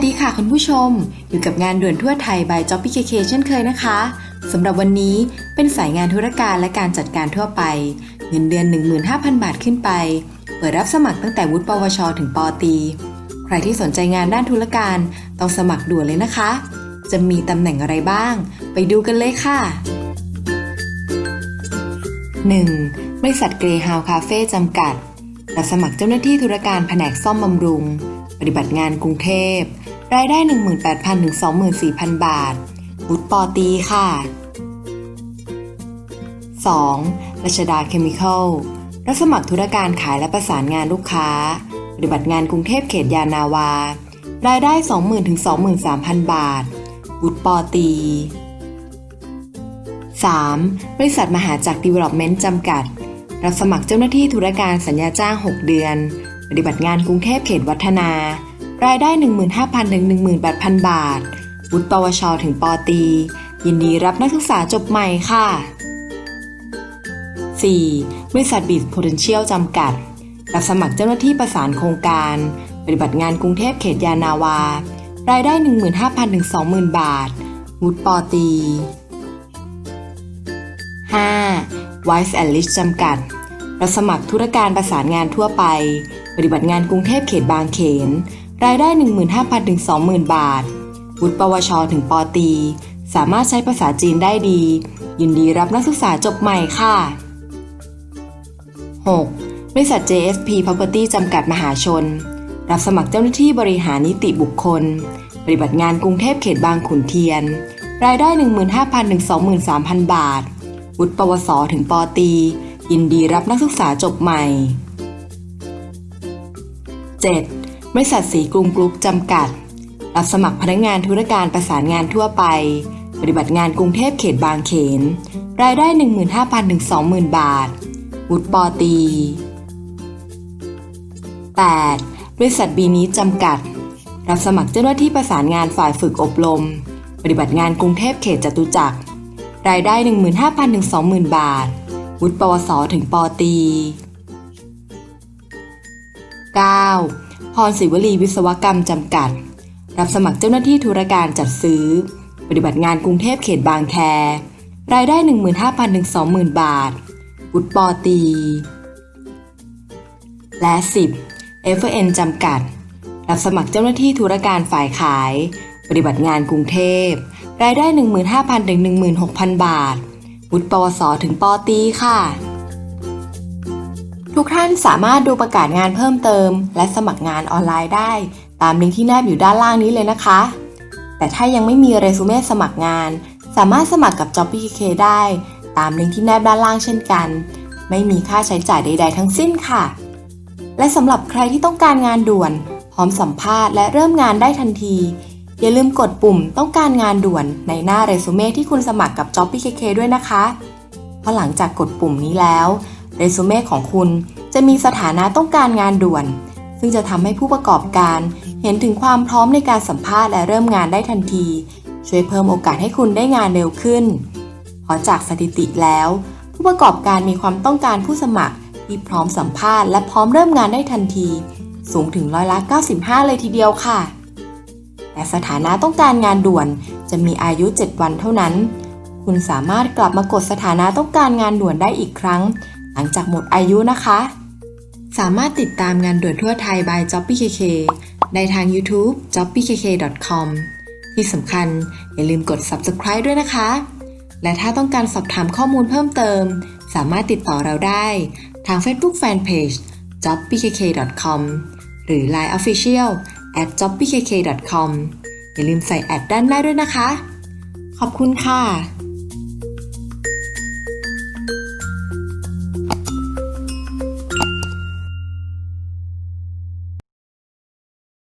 วัสดีค่ะคุณผู้ชม อยู่กับงานด่วนทั่วไทย by j o b p y KK เช่นเคยนะคะสำหรับวันนี้เป็นสายงานธุรการและการจัดการทั่วไป เงินเดือน 15,000 บาทขึ้นไป เปิดรับสมัครตั้งแต่วุฒิปวช ถึงปอตี ใครที่สนใจงานด้านธุรการต้องสมัครด่วนเลยนะคะ จะมีตำแหน่งอะไรบ้าง ไปดูกันเลยค่ะ 1. บริษัทเกรฮาวคาเฟ่จำกัดรับสมัครเจ้าหน้าที่ธุรการแผนกซ่อมบำรุง ปฏิบัติงานกรุงเทพ รายได้ 18,000ถึง24,000 บาท วุฒิปอตีค่ะ 2. รัชดาเคมีคอลรับสมัครธุรการขายและประสานงานลูกค้า ปฏิบัติงานกรุงเทพเขตยานาวา รายได้ 20,000ถึง23,000 บาท วุฒิปอตี 3. บริษัทมหาจักรดีเวล็อปเมนต์จำกัด รับสมัครเจ้าหน้าที่ธุรการสัญญาจ้าง 6 เดือน ปฏิบัติงานกรุงเทพเขตวัฒนา รายได้ 15,000ถึง18,000 บาท วุฒิปวช ถึงปตี ยินดีรับนักศึกษาจบใหม่ค่ะ 4. บริษัทบีดโพเทนเชียลจำกัด รับสมัครเจ้าหน้าที่ประสานโครงการ ปฏิบัติงานกรุงเทพเขตยานาวา รายได้ 15,000ถึง20,000 บาท วุฒิปตี 5. Wise and Rich จำกัด รับสมัครธุรการประสานงานทั่วไป ปฏิบัติงานกรุงเทพเขตบางเขน รายได้ 15,000ถึง20,000 บาทวุฒิปวชถึงปตี สามารถใช้ภาษาจีนได้ดี ยินดีรับนักศึกษาจบใหม่ค่ะ 6. บริษัท JSP Property จำกัดมหาชน รับสมัครเจ้าหน้าที่บริหารนิติบุคคล ปฏิบัติงานกรุงเทพเขตบางขุนเทียน รายได้ 15,000ถึง23,000 บาทวุฒิปวสถึงปตี ยินดีรับนักศึกษาจบใหม่ 7. บริษัทสีกรุงกรุ๊ปจำกัด รับสมัครพนักงานธุรการประสานงานทั่วไป ปฏิบัติงานกรุงเทพเขตบางเขน รายได้ 15,000ถึง20,000 บาท วุฒิปอตี 8. บริษัทบีนี้จำกัด รับสมัครเจ้าหน้าที่ประสานงานฝ่ายฝึกอบรม ปฏิบัติงานกรุงเทพเขตจตุจักร รายได้ 15,000ถึง20,000 บาท วุฒิปวสถึงปอตี 9. พรศิวลีวิศวกรรมจำกัด รับสมัครเจ้าหน้าที่ธุรการจัดซื้อ ปฏิบัติงานกรุงเทพเขตบางแค รายได้ 15,000ถึง20,000 บาทวุฒิปอตี และ 10. f n จำกัด รับสมัครเจ้าหน้าที่ธุรการฝ่ายขาย ปฏิบัติงานกรุงเทพ รายได้ 15,000ถึง16,000 บาทวุฒิปวสถึงปอตีค่ะ ทุกท่านสามารถดูประกาศงานเพิ่มเติม และสมัครงานออนไลน์ได้ ตามลิงก์ที่แนบอยู่ด้านล่างนี้เลยนะคะ แต่ถ้ายังไม่มีเรซูเม่สมัครงาน สามารถสมัครกับ JobPK ได้ ตามลิงก์ที่แนบด้านล่างเช่นกัน ไม่มีค่าใช้จ่ายใด ๆ ทั้งสิ้นค่ะ และสำหรับใครที่ต้องการงานด่วน พร้อมสัมภาษณ์และเริ่มงานได้ทันที อย่าลืมกดปุ่มต้องการงานด่วนในหน้าเรซูเม่ที่คุณสมัครกับ JobPK ด้วยนะคะเพราะหลังจากกดปุ่มนี้แล้ว เรซูเม่ของคุณจะมีสถานะต้องการงานด่วน ซึ่งจะทำให้ผู้ประกอบการเห็นถึงความพร้อมในการสัมภาษณ์และเริ่มงานได้ทันที ช่วยเพิ่มโอกาสให้คุณได้งานเร็วขึ้น เพราะจากสถิติแล้ว ผู้ประกอบการมีความต้องการผู้สมัครที่พร้อมสัมภาษณ์และพร้อมเริ่มงานได้ทันที สูงถึงร้อยละ 95 เลยทีเดียวค่ะ แต่สถานะต้องการงานด่วนจะมีอายุ 7 วันเท่านั้น คุณสามารถกลับมากดสถานะต้องการงานด่วนได้อีกครั้ง หลังจากหมดอายุนะคะ สามารถติดตามงานด่วนทั่วไทย by JobPKK ในทาง YouTube jobpkk.com ที่สำคัญอย่าลืมกด subscribe ด้วยนะคะ และถ้าต้องการสอบถามข้อมูลเพิ่มเติม สามารถติดต่อเราได้ทาง Facebook Fanpage jobpkk.com หรือ Line Official at jobpkk.com อย่าลืมใส่แอดด้านหน้าด้วยนะคะ ขอบคุณค่ะ